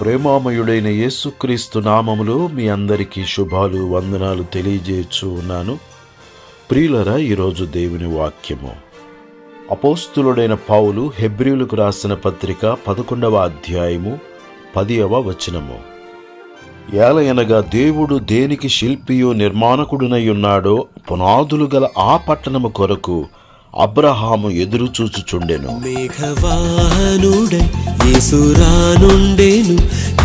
ప్రేమామయుడైన యేసుక్రీస్తు నామములో మీ అందరికీ శుభాలు వందనాలు తెలియజేయచ్చు ఉన్నాను. ప్రియులరా ఈరోజు దేవుని వాక్యము. అపోస్తులుడైన పౌలు హెబ్రియులకు రాసిన పత్రిక పదకొండవ అధ్యాయము పదియవ వచనము. ఏలయనగా దేవుడు దేనికి శిల్పియు నిర్మాణకుడునై ఉన్నాడో పునాదులు గల ఆ పట్టణము కొరకు అబ్రహాము ఎదురు చూచుచుండెను. మేఘవాహనుడై యేసురానుండెను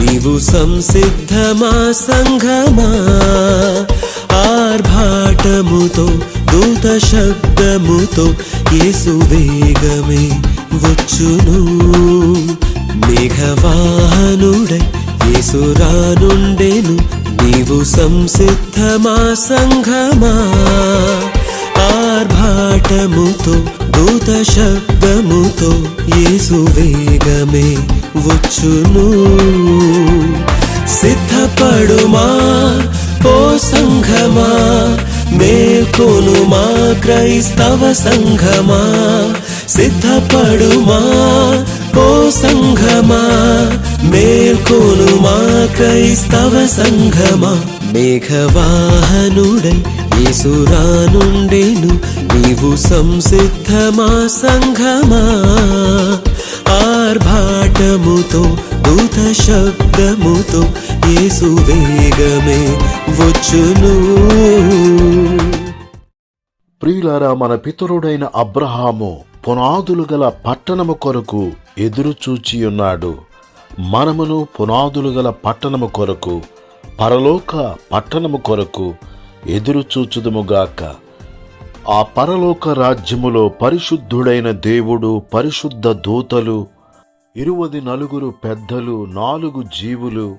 నీవు సంసిద్ధమా సంఘమా? ఆర్భాటముతో దూత శబ్దముతో యేసు వేగమే వచ్చును. మేఘవాహనుడై యేసురానుండెను నీవు సంసిద్ధమా సంఘమా? ఆర్భాటముతో దూత శబ్దముతో యేసు వేగమే వచ్చును. సిద్ధపడుమా? ఓ సంఘమా? మేల్కొనుమా? క్రైస్తవ సంఘమా? సిద్ధపడుమా? ఓ సంఘమా? మేల్కొనుమా? క్రైస్తవ సంఘమా? మేఘవాహనుడై యేసురానుండెను నీవు సంసిద్ధమా సంఘమా? ఆర్భాటముతో దూత శబ్దముతో యేసు వేగమే వచ్చును. ప్రియులారా మన పితరుడైన అబ్రహాము పునాదులు గల పట్టణము కొరకు ఎదురుచూచి ఉన్నాడు. మనమును పునాదులు గల పట్టణము కొరకు పరలోక పట్టణము కొరకు ఎదురుచూచుదుముగాక. ఆ పరలోక రాజ్యములో పరిశుద్ధుడైన దేవుడు పరిశుద్ధ దూతలు ఇరువది నలుగురు పెద్దలు నాలుగు జీవులు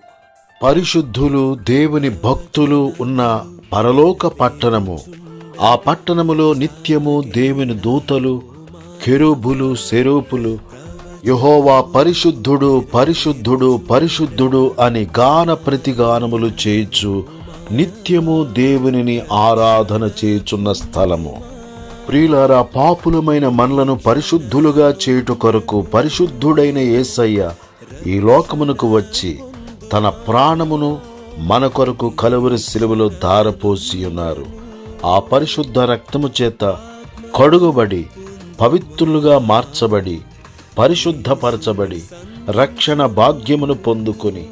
పరిశుద్ధులు దేవుని భక్తులు ఉన్న పరలోక పట్టణము. ఆ పట్టణములో నిత్యము దేవుని దూతలు కెరూబులు సెరూపులు యహోవా పరిశుద్ధుడు పరిశుద్ధుడు పరిశుద్ధుడు అని గాన ప్రతిగానములు చేయుచు నిత్యము దేవునిని ఆరాధన చేయుచున్న స్థలము. ప్రియులారా పాపులమైన మనలను పరిశుద్ధులుగా చేయుట కొరకు పరిశుద్ధుడైన యేసయ్య ఈ లోకమునకు వచ్చి తన ప్రాణమును మన కొరకు కలువరి శిలువలో ధారపోసి ఉన్నారు. ఆ పరిశుద్ధ రక్తము చేత కడుగుబడి పవిత్రులుగా మార్చబడి పరిశుద్ధపరచబడి రక్షణ భాగ్యమును పొందుకొని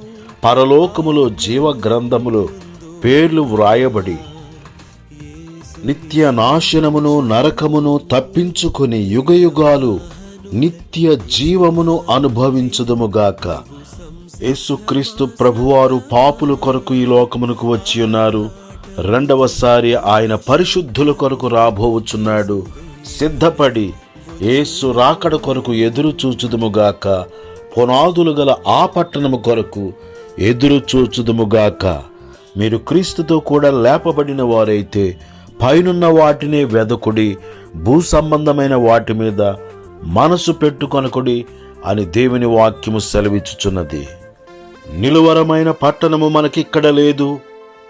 పరలోకములో జీవ గ్రంథములో పేర్లు వ్రాయబడి నిత్య నాశనమును నరకమును తప్పించుకుని యుగయుగాలు నిత్య జీవమును అనుభవించదుముగాక. యేసుక్రీస్తు ప్రభువారు పాపుల కొరకు ఈ లోకమునకు వచ్చి ఉన్నారు. రెండవసారి ఆయన పరిశుద్ధుల కొరకు రాబోవుచున్నాడు సిద్ధపడి యేసు రాకడ కొరకు ఎదురు చూచుదుముగాక. పునాదులు గల ఆ పట్టణము కొరకు ఎదురు చూచుదుముగాక. మీరు క్రీస్తుతో కూడా లేపబడిన వారైతే పైనున్న వాటినే వెదకుడి భూ సంబంధమైన వాటి మీద మనసు పెట్టుకొనకుడి అని దేవుని వాక్యము సెలవిచ్చుచున్నది. నిలువరమైన పట్టణము మనకిక్కడ లేదు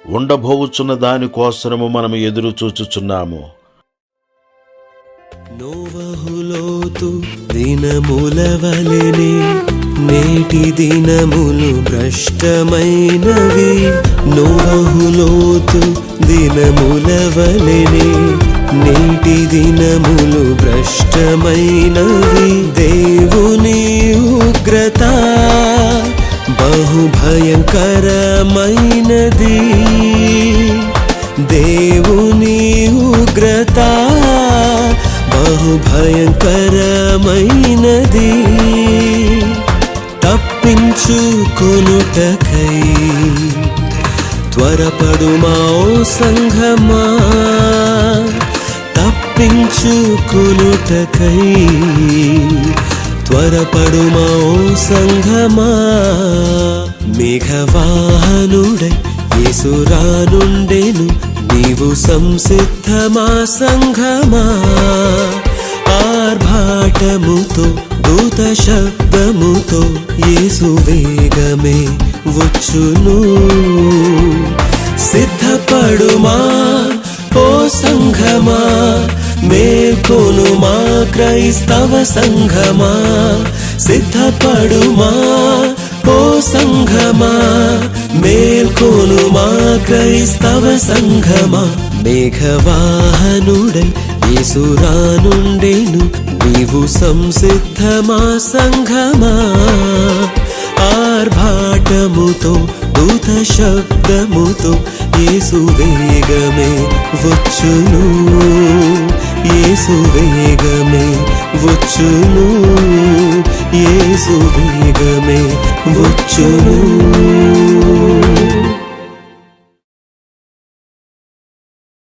ఉండబోవుచున్న దానికోసరము మనం ఎదురు చూచుచున్నాము. నోవహులోతు దినముల వలెనే నేటి దినములు భ్రష్టమైనవి. నోవహులోతు దినములవలెనే నేటి దినములు భ్రష్టమైనవి. దేవుని ఉగ్రత బహు భయంకరమైనది దేవుని ఉగ్రత బహు భయంకరమైనది తప్పించుకొనుటకై త్వరపడుమా ఓ సంఘమా? తప్పించుకొనుటకై త్వరపడుమా ఓ సంఘమా? మేఘవాహనుడై యేసురానుండెను నీవు సంసిద్ధమా సంఘమా? ఆర్భాటముతో దూత శబ్దముతో యేసు వేగమే వచ్చును. సిద్ధపడుమా? ఓ సంఘమా? మేల్కొనుమా? క్రైస్తవ సంఘమా? సిద్ధపడుమా? ఓ సంఘమా? మేల్కోను మా క్రైస్తవ సంఘమా? మేఘవాహనుడై యేసురానుండెను నీవు సంసిద్ధమా సంఘమా? ఆర్భాటముతో దూత శబ్దముతో యేసు వేగమే వచ్చును. యేసు వేగమే వచ్చును. యేసు వేగమే వచ్చును.